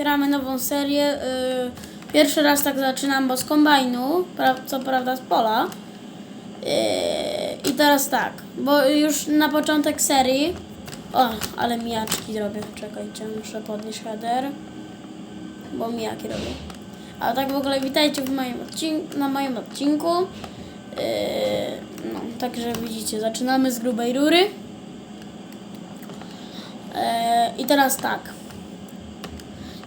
otwieramy nową serię. y, Pierwszy raz tak zaczynam, bo z kombajnu, co prawda z pola. Y, I teraz tak, bo już na początek serii. O, ale mijaczki robię. Czekajcie, muszę podnieść header. Bo mijaki robię. A tak w ogóle witajcie w moim odcinku, na moim odcinku. Yy, no, także widzicie, zaczynamy z grubej rury. I teraz tak.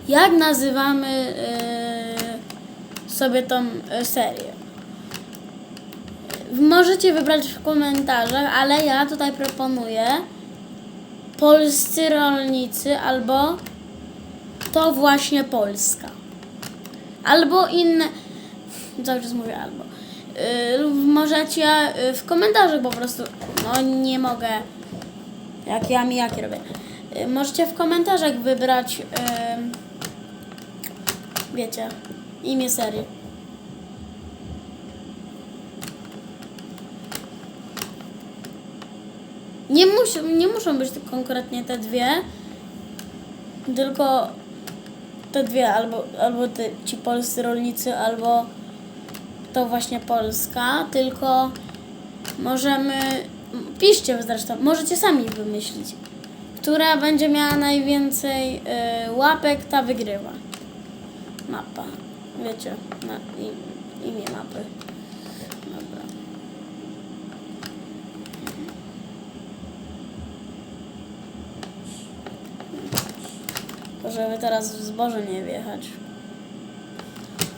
Jak nazywamy yy, sobie tą yy, serię? Możecie wybrać w komentarzach, ale ja tutaj proponuję polscy rolnicy albo to właśnie Polska. Albo inne. Cały czas mówię albo. Yy, możecie w komentarzach po prostu. No nie mogę. Jak ja mi jakie robię. Yy, możecie w komentarzach wybrać. Yy, wiecie. Imię serii. Nie, mus, nie muszą być tylko konkretnie te dwie, tylko te dwie, albo, albo te, ci polscy rolnicy, albo to właśnie Polska, tylko możemy, piszcie zresztą, możecie sami wymyślić, która będzie miała najwięcej y, łapek, ta wygrywa. Mapa, wiecie, na, imię mapy. Dobra. To żeby teraz w zboże nie wjechać.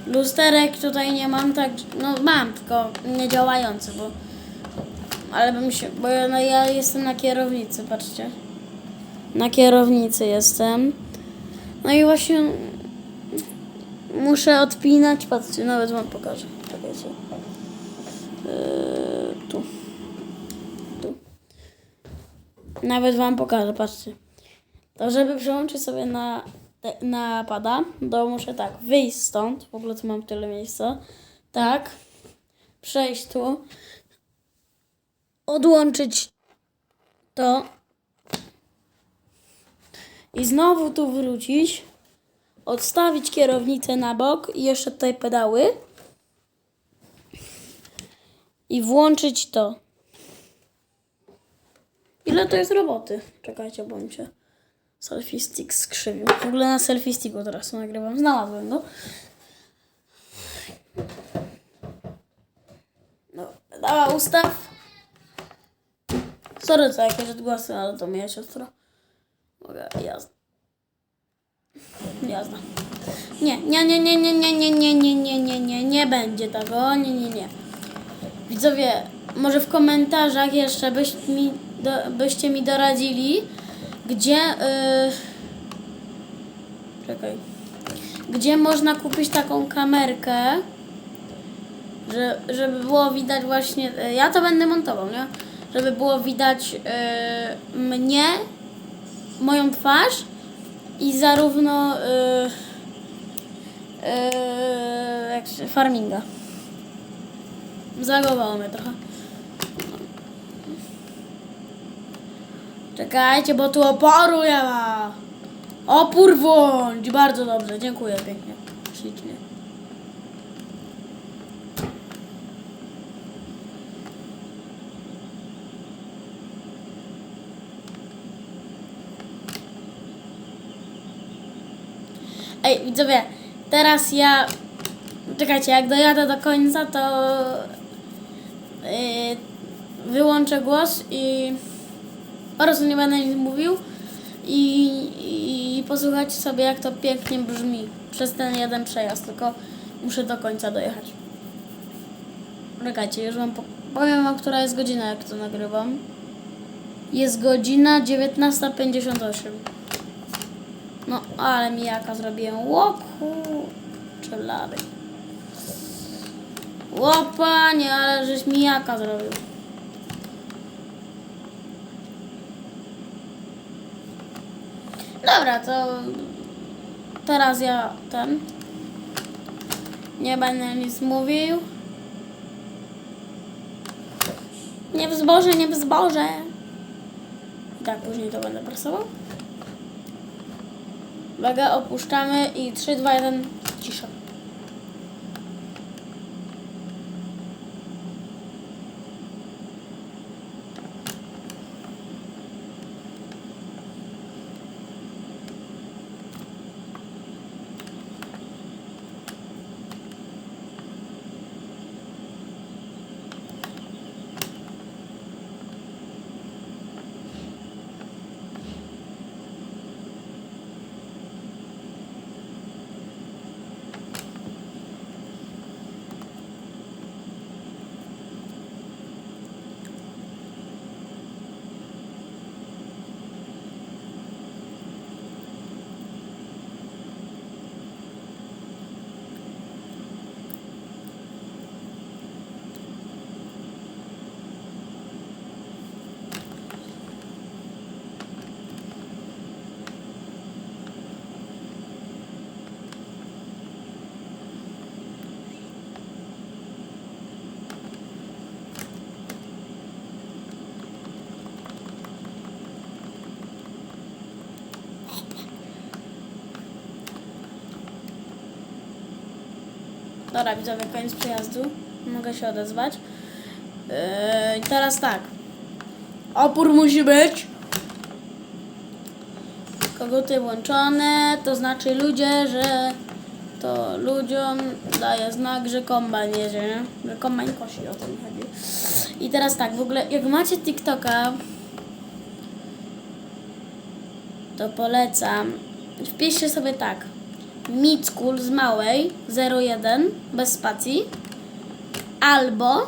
Lusterek tutaj nie mam, tak, no mam, tylko nie działający, bo, ale bym się, bo ja, no ja jestem na kierownicy, patrzcie. Na kierownicy jestem. No i właśnie muszę odpinać, patrzcie, nawet wam pokażę, czekajcie. Yy, tu. Tu. Nawet wam pokażę, patrzcie. To żeby przełączyć sobie na, na pada, to muszę tak, wyjść stąd, w ogóle tu mam tyle miejsca, tak, przejść tu, odłączyć to i znowu tu wrócić, odstawić kierownicę na bok i jeszcze tutaj pedały i włączyć to. Ile to jest roboty? Czekajcie, się... Selfie stick skrzywił. W ogóle na selfie sticku teraz to nagrywam. Znalazłem go. No, dała ustaw. Sorry za jakieś odgłosy, ale to moja siostra. Mogę, jazda. Jazda. Nie, nie, nie, nie, nie, nie, nie, nie, nie, nie, nie, nie, nie będzie tego. Nie, nie, nie. Widzowie, może w komentarzach jeszcze byście mi, do, byście mi doradzili, gdzie. Yy, czekaj. Gdzie można kupić taką kamerkę, że, żeby było widać właśnie. y, Ja to będę montował, nie? Żeby było widać yy, mnie, moją twarz i zarówno. Yy, yy, farminga. Zagowało mnie trochę. Czekajcie, bo tu oporu nie ma. Opór włącz. Bardzo dobrze, dziękuję pięknie. Ślicznie. Widzowie, teraz ja... Czekajcie, jak dojadę do końca, to... Yy, wyłączę głos i... Po prostu nie będę nic mówił i, i posłuchajcie sobie, jak to pięknie brzmi przez ten jeden przejazd, tylko muszę do końca dojechać. Czekajcie, już wam po- powiem wam, która jest godzina, jak to nagrywam. Jest godzina 19.58. No, ale mi jaka zrobiłem. Łoku, blady. Łopanie, ale żeś mi jaka zrobił. Dobra, to teraz ja ten. Nie będę nic mówił. Nie w zboże, nie w zboże. I tak później to będę prasował. Uwaga, opuszczamy i 3, 2, 1, cisza. Dobra, widzowie, koniec przejazdu. Mogę się odezwać. Yy, teraz tak. Opór musi być. Koguty włączone, to znaczy ludzie, że to ludziom daje znak, że kombajn jedzie, nie? Że kombajn kosi, o to mi chodzi. I teraz tak, w ogóle jak macie TikToka, to polecam. Wpiszcie sobie tak. Mickul z małej 01 bez spacji albo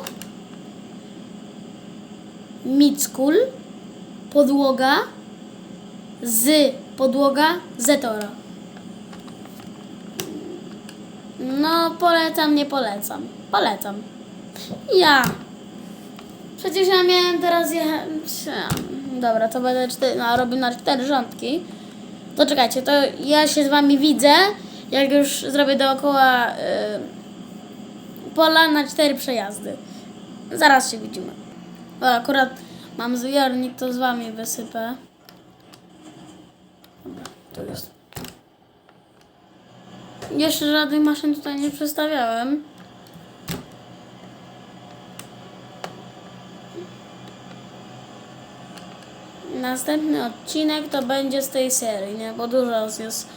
Mickul podłoga z podłoga Zetora. No, polecam, nie polecam. Polecam. Ja. Przecież ja miałem teraz jechać. Dobra, to będę cztery, no, robił na cztery rządki. To czekajcie, to ja się z wami widzę, jak już zrobię dookoła y, pola na cztery przejazdy. Zaraz się widzimy. O, akurat mam zbiornik, to z wami wysypę. Dobra, to jest. Jeszcze żadnych maszyn tutaj nie przestawiałem. Następny odcinek to będzie z tej serii, nie? Bo dużo jest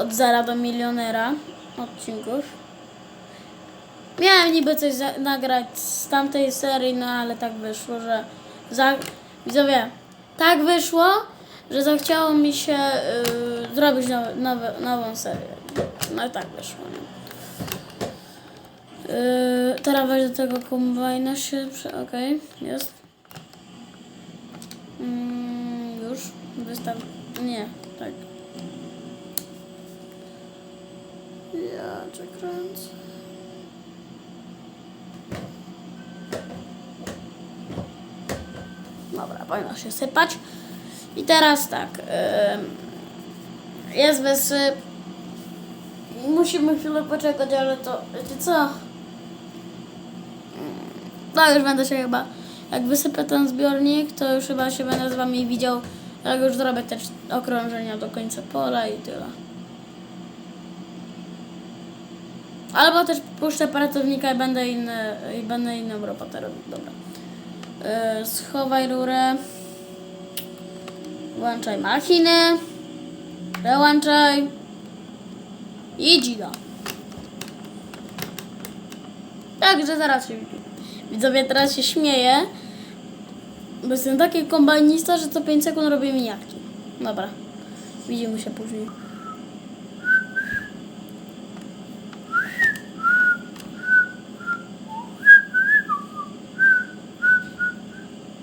od zera do milionera odcinków. Miałem niby coś nagrać z tamtej serii, no ale tak wyszło, że za... widzowie, tak wyszło, że zachciało mi się yy, zrobić nowe, nową serię. No i tak wyszło, nie? Yy, teraz weź do tego kombajna się, okej, jest. Mm, już wystaw... Nie, tak. Ja cię kręcę. Dobra, powinno się sypać. I teraz tak. ym, jest wysyp. Musimy chwilę poczekać, ale to wiecie co? No już będę się chyba. Jak wysypę ten zbiornik, to już chyba się będę z wami widział. Jak już zrobię te okrążenia do końca pola i tyle. Albo też puszczę pracownika i będę inny, i będę inną robotę robił. Dobra. Yy, schowaj rurę. Włączaj machinę. Przełączaj. I dzida. Także zaraz się. Widzowie, teraz się śmieję. Bo jestem taki kombajnista, że co 5 sekund robię miniatki. Dobra. Widzimy się później.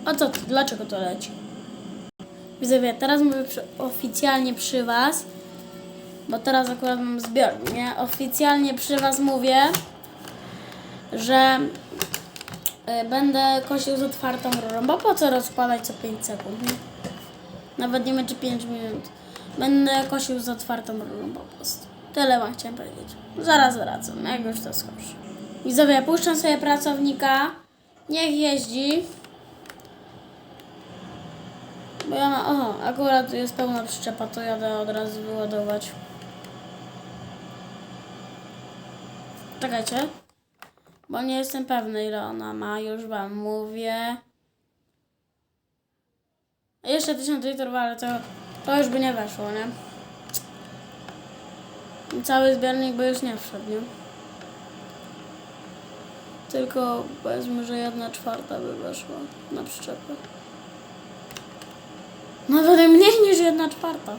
A co ty? Dlaczego to leci? Widzowie, teraz mówię przy, oficjalnie przy was, bo teraz akurat mam zbiornik, nie? Oficjalnie przy was mówię, że y, będę kosił z otwartą rurą, bo po co rozkładać co 5 sekund, nie? Nawet nie wiem czy 5 minut. Będę kosił z otwartą rurą po prostu. Tyle wam chciałem powiedzieć. Zaraz wracam, jak już to skończę. Widzowie, puszczam sobie pracownika. Niech jeździ. Bo ja mam, oho, akurat jest pełna przyczepa, to jadę od razu wyładować. Czekajcie. Bo nie jestem pewny ile ona ma, już wam mówię. Jeszcze 1000 litrów, ale to, to już by nie weszło, nie? Cały zbiornik by już nie wszedł, nie? Tylko powiedzmy, że jedna czwarta by weszła na przyczepę. Nawet mniej niż jedna czwarta.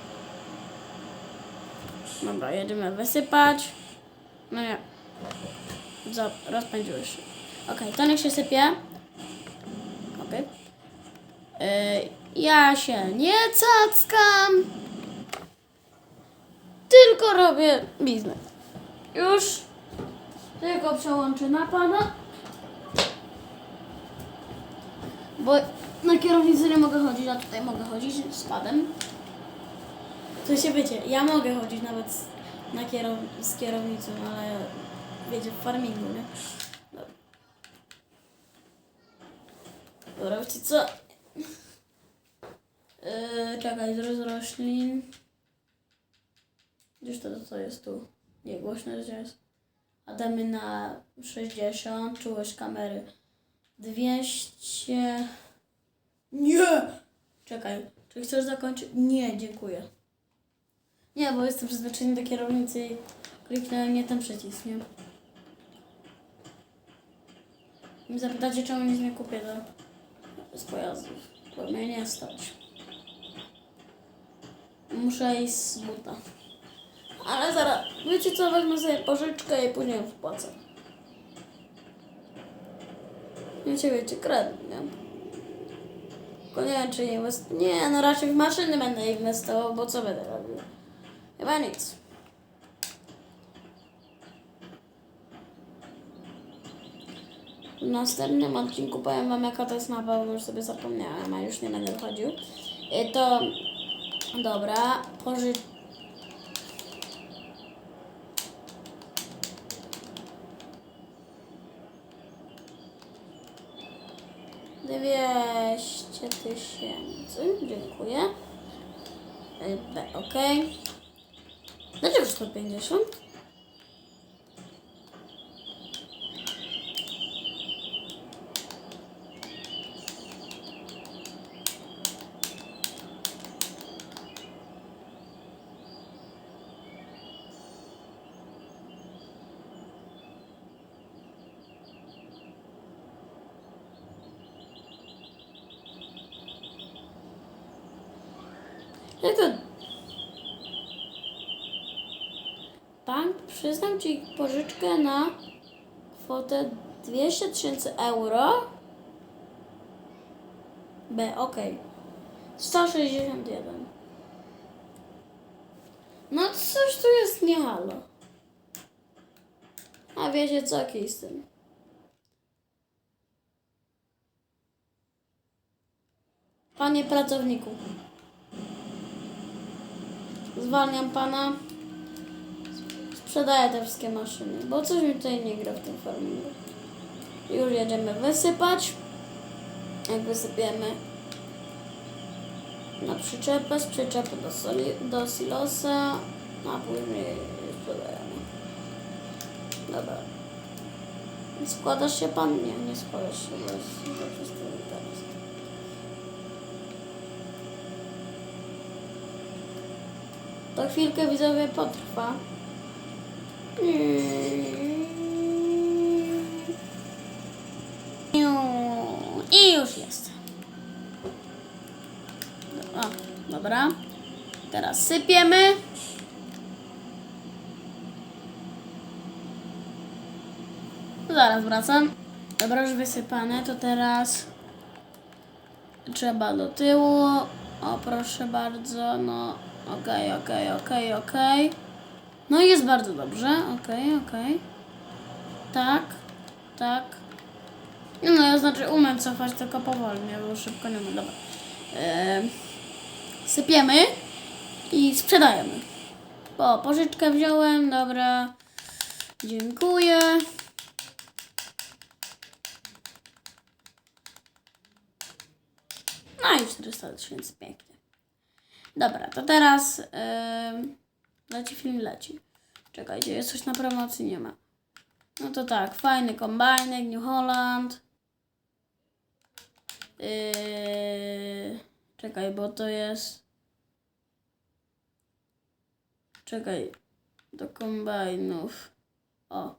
Dobra, jedziemy wysypać. No nie. Za, rozpędziłeś się. Okej, to niech się sypie. Okej. Yy, ja się nie cackam. Tylko robię biznes. Już. Tylko przełączę na pana. Bo na kierownicy nie mogę chodzić, a tutaj mogę chodzić z padem. To się wiecie, ja mogę chodzić nawet z, na kierow, z kierownicą, ale wiecie, w farmingu, nie? Dobra. Wiecie co? Yy, czekaj, z roślin. Gdzież to, to jest tu? Nie, głośność jest. A damy na 60, czułość kamery 200. Nie! Czekaj, czy chcesz zakończyć? Nie, dziękuję. Nie, bo jestem przyzwyczajony do kierownicy i kliknąłem nie ten przycisk, nie? I Zapytacie, czemu nic nie kupię do, z pojazdów, bo mnie nie stać. Muszę iść z buta. Ale zaraz, wiecie co, wezmę sobie pożyczkę i później ją Wiecie, wiecie, kredyt, nie? Tylko nie wiem, czy inwest... Nie, no raczej w maszyny będę inwestował, bo co będę robił? Chyba nic. W następnym odcinku powiem wam jaka to jest mapa, bo już sobie zapomniałem, a już nie będę wychodził. To... Dobra, pożyczę 200 tysięcy, dziękuję. E, OK. Dlaczego 150? Pożyczkę na kwotę 200 tysięcy euro. B, ok. 161. No coś tu jest nie halo. A wiecie co, okej z tym. Panie pracowniku. Zwalniam pana. Sprzedaję te wszystkie maszyny, bo coś mi tutaj nie gra w tym farmingu. Już jedziemy wysypać. Jak wysypiemy na przyczepę, z przyczepy do, soli, do silosa, a później sprzedajemy. Dobra. Składasz się pan? Nie, nie składasz się, bo jest teraz. To chwilkę widzowie potrwa. I już jest. O, dobra. Teraz sypiemy. Zaraz wracam. Dobra, już wysypane, to teraz trzeba do tyłu. O, proszę bardzo, no okej, okej, okej, okej. No jest bardzo dobrze, okej, okej. Tak, tak. No ja znaczy umiem cofać tylko powoli, bo szybko nie umiem, dobra. Eee, sypiemy i sprzedajemy. O, pożyczkę wziąłem, dobra. Dziękuję. No i 400 tysięcy, pięknie. Dobra, to teraz yy, leci film, leci. Czekajcie, jest coś na promocji? Nie ma. No to tak, fajny kombajnek, New Holland. Yy, czekaj, bo to jest... Czekaj, do kombajnów. O.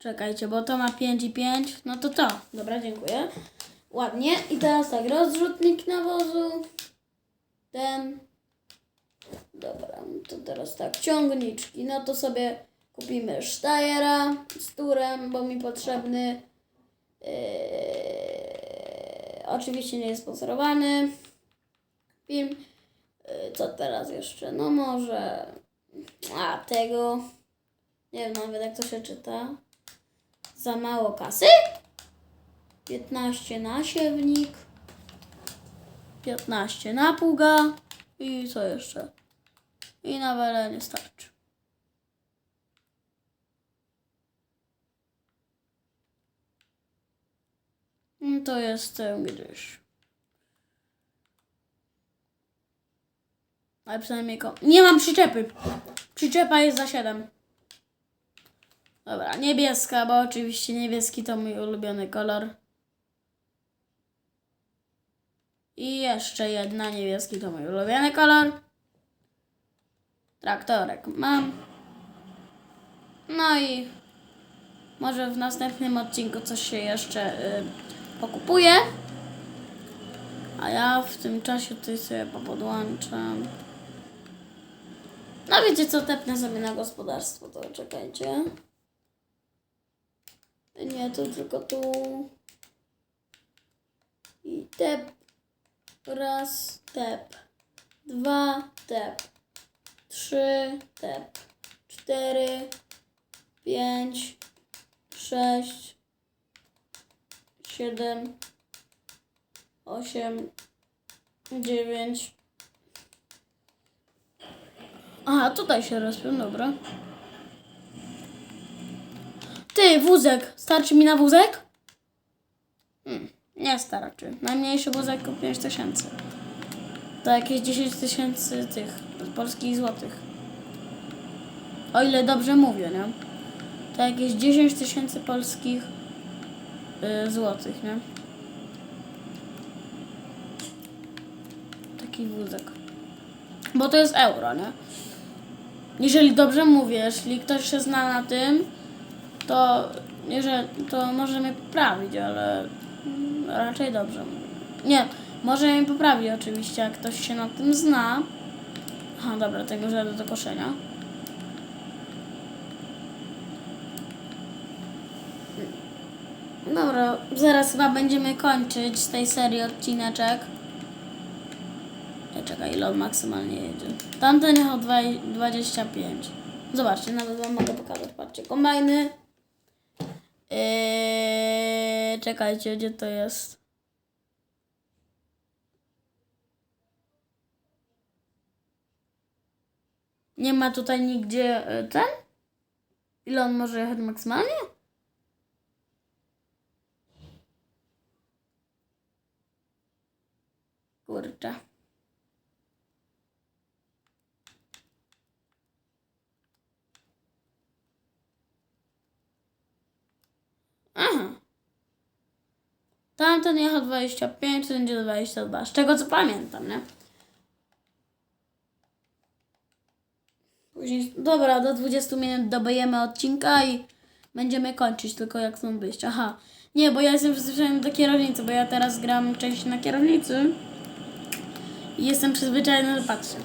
Czekajcie, bo to ma 5 i 5. No to to. Dobra, dziękuję. Ładnie. I teraz tak, rozrzutnik nawozu. Ten. Dobra, no to teraz tak, ciągniczki. No to sobie kupimy Steyera z turem, bo mi potrzebny. Yy, oczywiście nie jest sponsorowany film. Yy, co teraz jeszcze? No może. A tego. Nie wiem nawet jak to się czyta. Za mało kasy? 15 na siewnik. 15 na pługa. I co jeszcze? I na welenie starczy. No To jestem gdzieś. Ale przynajmniej ko- Nie mam przyczepy. Przyczepa jest za 7. Dobra, niebieska, bo oczywiście niebieski to mój ulubiony kolor. I jeszcze jedna, niebieski to mój ulubiony kolor. Traktorek mam. No i może w następnym odcinku coś się jeszcze y, pokupuje. A ja w tym czasie tutaj sobie popodłączam. No wiecie co, tepnę sobie na gospodarstwo, to czekajcie. Nie, tu tylko tu. I tep. Raz, tep. Dwa, tep. Trzy, tep. Cztery, pięć, sześć, siedem, osiem, dziewięć. Aha, tutaj się rozpią, dobra. Ty, wózek. Starczy mi na wózek? Hmm, nie starczy. Najmniejszy wózek to 5 tysięcy. To jakieś 10 tysięcy tych polskich złotych. O ile dobrze mówię, nie? To jakieś 10 tysięcy polskich y, złotych, nie? Taki wózek. Bo to jest euro, nie? Jeżeli dobrze mówię, jeśli ktoś się zna na tym, to, jeżeli, to może mnie poprawić, ale raczej dobrze. Nie, może mnie poprawi oczywiście, jak ktoś się na tym zna. Aha, dobra, tego żadę do koszenia. Dobra, zaraz chyba będziemy kończyć z tej serii odcineczek. Ej, czekaj, ile on maksymalnie jedzie. Tamten jechał dwa- 25. Zobaczcie, nawet wam mogę pokazać. Patrzcie, kombajny. Eee, czekajcie, gdzie to jest? Nie ma tutaj nigdzie e, ten? Ile on może jechać maksymalnie? Kurczę. Aha. Tamten jechał 25, ten będzie 22. Z czego co pamiętam, nie? Później, dobra, do 20 minut dobejemy odcinka i będziemy kończyć, tylko jak chcą wyjść. Aha. Nie, bo ja jestem przyzwyczajony do kierownicy, bo ja teraz gram część na kierownicy. I jestem przyzwyczajony, patrzę.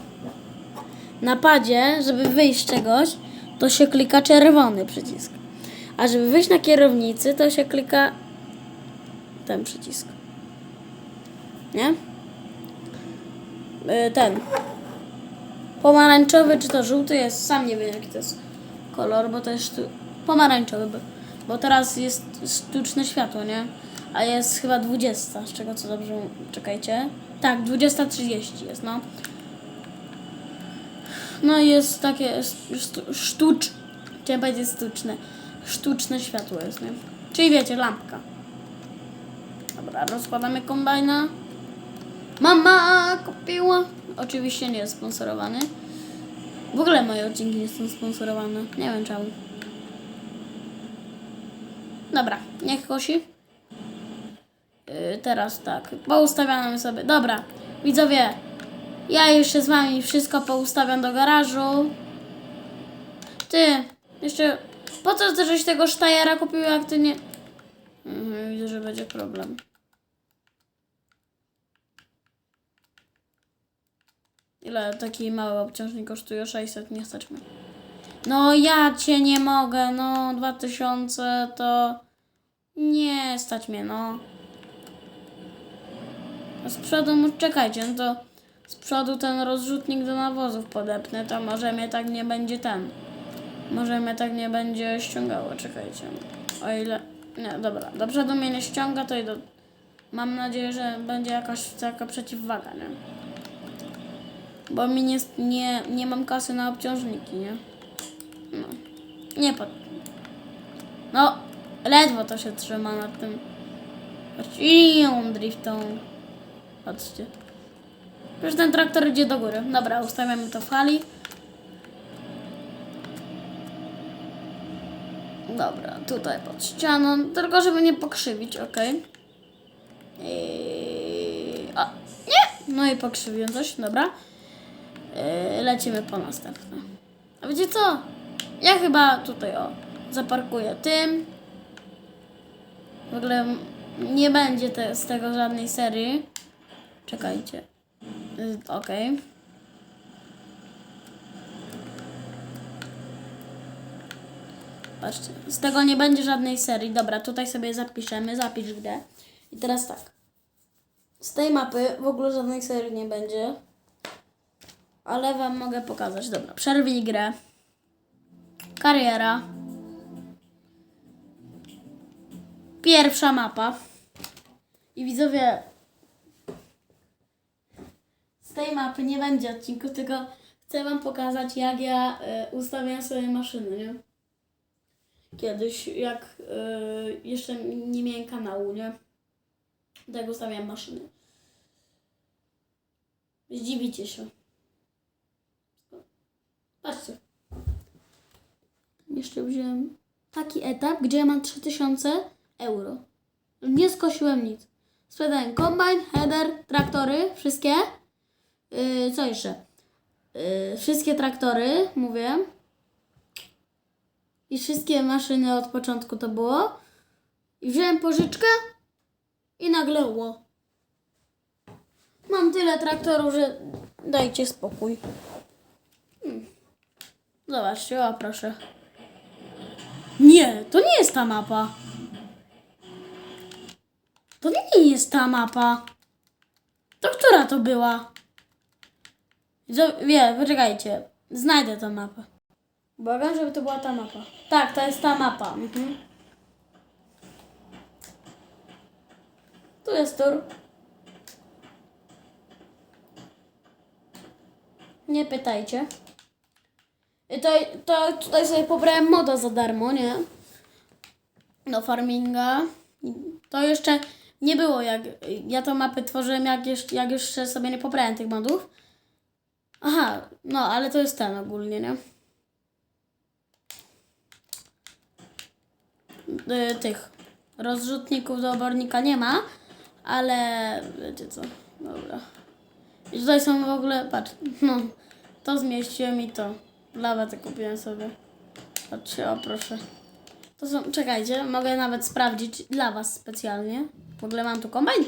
Na padzie, żeby wyjść z czegoś, to się klika czerwony przycisk. A żeby wyjść na kierownicy, to się klika ten przycisk. Nie? Y, Ten. Pomarańczowy czy to żółty jest, sam nie wiem jaki to jest kolor, bo to jest pomarańczowy, bo, bo teraz jest sztuczne światło, nie? A jest chyba 20, z czego co dobrze, czekajcie. Tak, 20.30 jest, no. No jest takie sztucz... Chciałem powiedzieć sztuczne. Sztuczne światło jest, nie? Czyli wiecie, lampka. Dobra, rozkładamy kombajna. Mama kupiła. Oczywiście nie jest sponsorowany. W ogóle moje odcinki nie są sponsorowane. Nie wiem czemu. Dobra, niech kosi. Yy, teraz tak, poustawiamy sobie. Dobra, widzowie, ja już się z wami wszystko poustawiam do garażu. Ty, jeszcze, po co ty żeś tego sztajera kupił, jak ty nie... Mhm, widzę, że będzie problem. Ile taki mały obciążnik kosztuje? 600, nie stać mnie. No ja cię nie mogę, no 2000 to... Nie stać mnie, no. A z przodu, mu- czekajcie, no to z przodu ten rozrzutnik do nawozów podepnę, to może mnie tak nie będzie ten. Może mnie tak nie będzie ściągało, czekajcie. O ile... Nie, dobra, do mnie nie ściąga, to i do... Mam nadzieję, że będzie jakaś taka przeciwwaga, nie? Bo mi nie, nie, nie mam kasy na obciążniki, nie? No. Nie pod... No, ledwo to się trzyma na tym. I on driftą. Patrzcie. Przecież ten traktor idzie do góry. Dobra, ustawiamy to w hali. Dobra, tutaj pod ścianą. Tylko żeby nie pokrzywić, ok. I... A, nie! No i pokrzywiłem coś, dobra. Yy, lecimy po następne. A wiecie co? Ja chyba tutaj o zaparkuję tym. W ogóle nie będzie te, z tego żadnej serii. Czekajcie. Yy, Okej. Patrzcie, z tego nie będzie żadnej serii. Dobra, tutaj sobie zapiszemy, zapisz grę. I teraz tak. Z tej mapy w ogóle żadnej serii nie będzie. Ale wam mogę pokazać. Dobra, przerwij grę. Kariera. Pierwsza mapa. I widzowie, z tej mapy nie będzie odcinku, tylko chcę wam pokazać, jak ja y, ustawiam sobie maszyny, nie? Kiedyś, jak y, jeszcze nie miałem kanału, nie? Tak ustawiam maszyny. Zdziwicie się. Patrzcie. Jeszcze wziąłem taki etap, gdzie ja mam 3000 euro. Nie skosiłem nic. Sprzedałem kombajn, header, traktory, wszystkie. Yy, co jeszcze? Yy, wszystkie traktory, mówię. I wszystkie maszyny od początku to było. I wziąłem pożyczkę i nagle ło. Mam tyle traktorów, że dajcie spokój. Zobaczcie, o proszę. Nie, to nie jest ta mapa. To nie jest ta mapa. To która to była? Wie, poczekajcie. Znajdę tę mapę. Błagam, żeby to była ta mapa. Tak, to jest ta mapa. Mhm. Tu jest tur. Nie pytajcie. I to, to tutaj sobie pobrałem moda za darmo, nie? Do farminga. To jeszcze nie było jak. Ja tą mapę tworzyłem jak jeszcze, jak jeszcze sobie nie pobrałem tych modów. Aha, no ale to jest ten ogólnie, nie? Y, tych rozrzutników do obornika nie ma, ale wiecie co, dobra. I tutaj są w ogóle, patrz, no, to zmieściłem i to. Lawę to kupiłem sobie. Patrzcie, o proszę. To są, czekajcie, mogę nawet sprawdzić dla was specjalnie. W ogóle mam tu kombajn?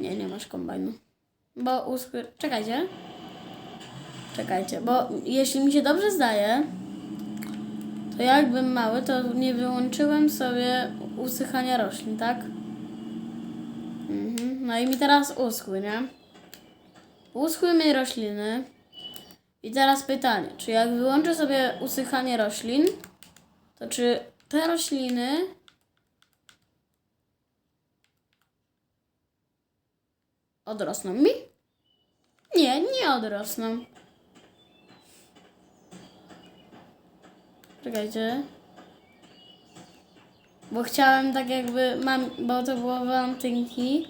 Nie, nie masz kombajnu. Bo uschły, czekajcie. Czekajcie, bo jeśli mi się dobrze zdaje, to jakbym mały, to nie wyłączyłem sobie usychania roślin, tak? Mhm. No i mi teraz uschły, nie? Uschły mi rośliny. I teraz pytanie, czy jak wyłączę sobie usychanie roślin, to czy te rośliny odrosną mi? Nie, nie odrosną. Czekajcie. Bo chciałem tak jakby, mam, bo to było walentynki.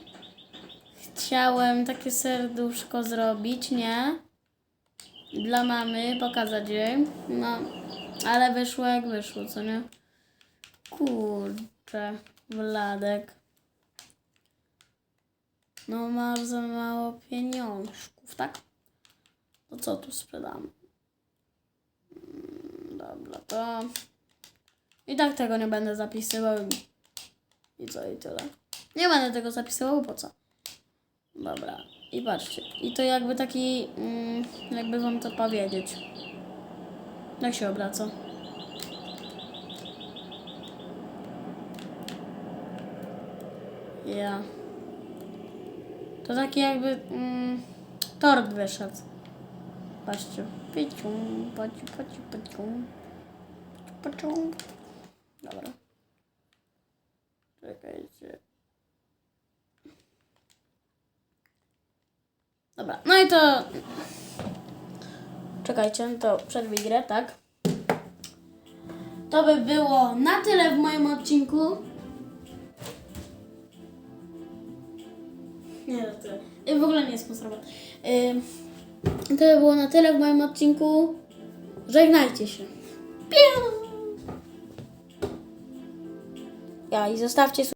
Chciałem takie serduszko zrobić, nie? Dla mamy, pokazać jej. No, ale wyszło jak wyszło, co nie? Kurczę, Wladek. No masz za mało pieniążków, tak? To co tu sprzedam? Dobra, to... I tak tego nie będę zapisywał. I co, i tyle. Nie będę tego zapisywał, po co? Dobra, i patrzcie. I to jakby taki, mm, jakby wam to powiedzieć. Jak się obraca? Ja. To taki jakby mm, tort wyszedł. Patrzcie. Piciu, paciu, paciu, paciu. Paciu. Dobra. Czekajcie. Dobra, no i to... Czekajcie, to przerwij grę, tak? To by było na tyle w moim odcinku. Nie, to tyle. Y, W ogóle nie jest sponsorowane. Ym, To by było na tyle w moim odcinku. Żegnajcie się. Piu! Ja i zostawcie